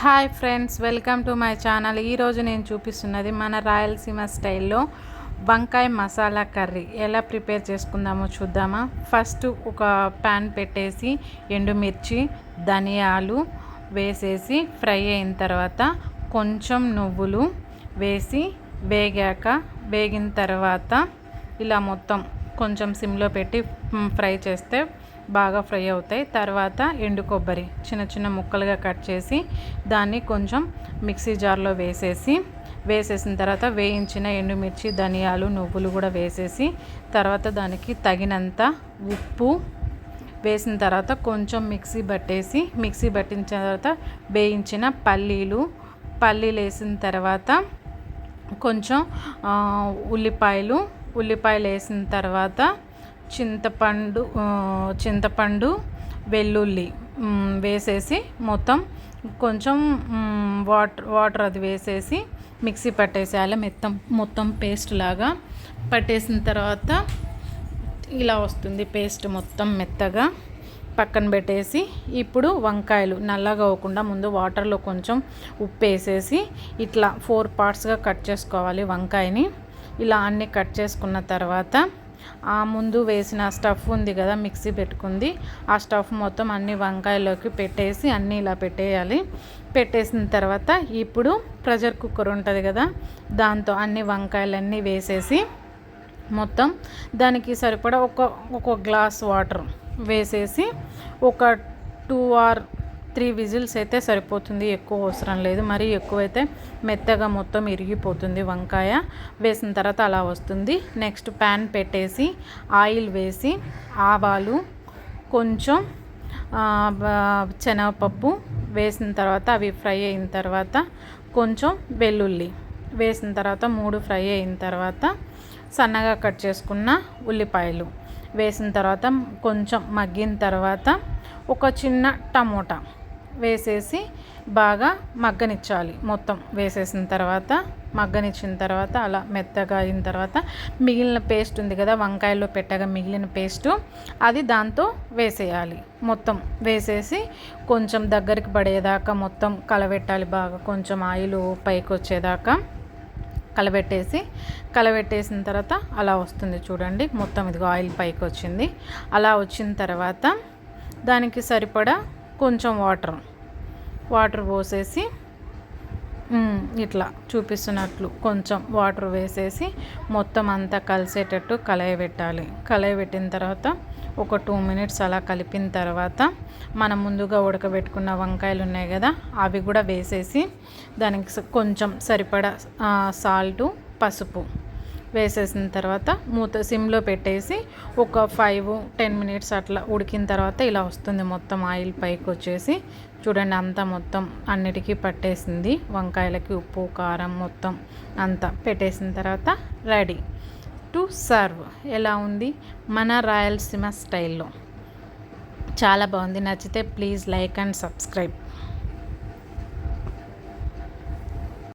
Hi friends welcome to my channel. ఈరోజు నేను చూపిస్తున్నది మన రాయలసీమ స్టైల్లో వంకాయ మసాలా కర్రీ. ఎలా ప్రిపేర్ చేసుకుందామో చూద్దామా? ఫస్ట్ ఒక ప్యాన్ పెట్టేసి ఎండుమిర్చి ధనియాలు వేసేసి ఫ్రై అయిన తర్వాత కొంచెం నువ్వులు వేసి వేగాక వేగిన తర్వాత ఇలా మొత్తం కొంచెం సిమ్లో పెట్టి ఫ్రై చేస్తే బాగా ఫ్రై అవుతాయి. తర్వాత ఎండు కొబ్బరి చిన్న చిన్న ముక్కలుగా కట్ చేసి దాన్ని కొంచెం మిక్సీ జార్లో వేసేసి వేసేసిన తర్వాత వేయించిన ఎండుమిర్చి ధనియాలు నువ్వులు కూడా వేసేసి తర్వాత దానికి తగినంత ఉప్పు వేసిన తర్వాత కొంచెం మిక్సీ పట్టేసి మిక్సీ పట్టిన తర్వాత వేయించిన పల్లీలు పల్లీలు వేసిన తర్వాత కొంచెం ఉల్లిపాయలు ఉల్లిపాయలు వేసిన తర్వాత చింతపండు చింతపండు వెల్లుల్లి వేసేసి మొత్తం కొంచెం వాటర్ వాటర్ అది వేసేసి మిక్సీ పట్టేసేయాలి మొత్తం మొత్తం పేస్ట్ లాగా. పట్టేసిన తర్వాత ఇలా వస్తుంది పేస్ట్ మొత్తం మెత్తగా. పక్కన పెట్టేసి ఇప్పుడు వంకాయలు నల్లగా అవ్వకుండా ముందు వాటర్లో కొంచెం ఉప్పు వేసేసి ఇట్లా ఫోర్ పార్ట్స్గా కట్ చేసుకోవాలి వంకాయని. ఇలా అన్నీ కట్ చేసుకున్న తర్వాత ఆ ముందు వేసిన స్టఫ్ ఉంది కదా మిక్సీ పెట్టుకుంది. ఆ స్టఫ్ మొత్తం అన్ని వంకాయలోకి పెట్టేసి అన్నీ ఇలా పెట్టేయాలి. పెట్టేసిన తర్వాత ఇప్పుడు ప్రెషర్ కుక్కర్ ఉంటుంది కదా దాంతో అన్ని వంకాయలన్నీ వేసేసి మొత్తం దానికి సరిపడా ఒక ఒక గ్లాస్ వాటర్ వేసేసి ఒక టూ ఆర్ త్రీ విజిల్స్ అయితే సరిపోతుంది. ఎక్కువ అవసరం లేదు. మరీ ఎక్కువైతే మెత్తగా మొత్తం ఇరిగిపోతుంది వంకాయ. వేసిన తర్వాత అలా వస్తుంది. నెక్స్ట్ ప్యాన్ పెట్టేసి ఆయిల్ వేసి ఆవాలు కొంచెం శనగపప్పు వేసిన తర్వాత అవి ఫ్రై అయిన తర్వాత కొంచెం వెల్లుల్లి వేసిన తర్వాత మూడు ఫ్రై అయిన తర్వాత సన్నగా కట్ చేసుకున్న ఉల్లిపాయలు వేసిన తర్వాత కొంచెం మగ్గిన తర్వాత ఒక చిన్న టమోటా వేసేసి బాగా మగ్గనిచ్చాలి. మొత్తం వేసేసిన తర్వాత మగ్గనిచ్చిన తర్వాత అలా మెత్తగా అయిన తర్వాత మిగిలిన పేస్ట్ ఉంది కదా వంకాయలో పెట్టగా మిగిలిన పేస్టు అది దాంతో వేసేయాలి. మొత్తం వేసేసి కొంచెం దగ్గరికి పడేదాకా మొత్తం కలబెట్టాలి బాగా. కొంచెం ఆయిల్ పైకి వచ్చేదాకా కలబెట్టేసి కలబెట్టేసిన తర్వాత అలా వస్తుంది చూడండి. మొత్తం ఇదిగో ఆయిల్ పైకి వచ్చింది. అలా వచ్చిన తర్వాత దానికి సరిపడా కొంచెం వాటర్. వాటర్ పోసేసి ఇట్లా చూపిస్తున్నట్లు కొంచెం వాటర్ వేసేసి మొత్తం అంతా కలిసేటట్టు కలయబెట్టాలి కలయబెట్టిన తర్వాత ఒక టూ మినిట్స్ అలా కలిపిన తర్వాత మనం ముందుగా ఉడకబెట్టుకున్న వంకాయలు ఉన్నాయి కదా అవి కూడా వేసేసి దానికి కొంచెం సరిపడా సాల్టు పసుపు వేసేసిన తర్వాత మూత సిమ్లో పెట్టేసి ఒక ఫైవ్ టెన్ మినిట్స్ అట్లా ఉడికిన తర్వాత ఇలా వస్తుంది మొత్తం ఆయిల్ పైకి వచ్చేసి. చూడండి అంతా మొత్తం అన్నిటికీ పట్టేసింది. వంకాయలకి ఉప్పు కారం మొత్తం అంతా పెట్టేసిన తర్వాత రెడీ. To serve. ఎలా ఉంది? మన రాయలసీమ స్టైల్లో. చాలా బాగుంది. నచ్చితే ప్లీజ్ లైక్ అండ్ సబ్స్క్రైబ్.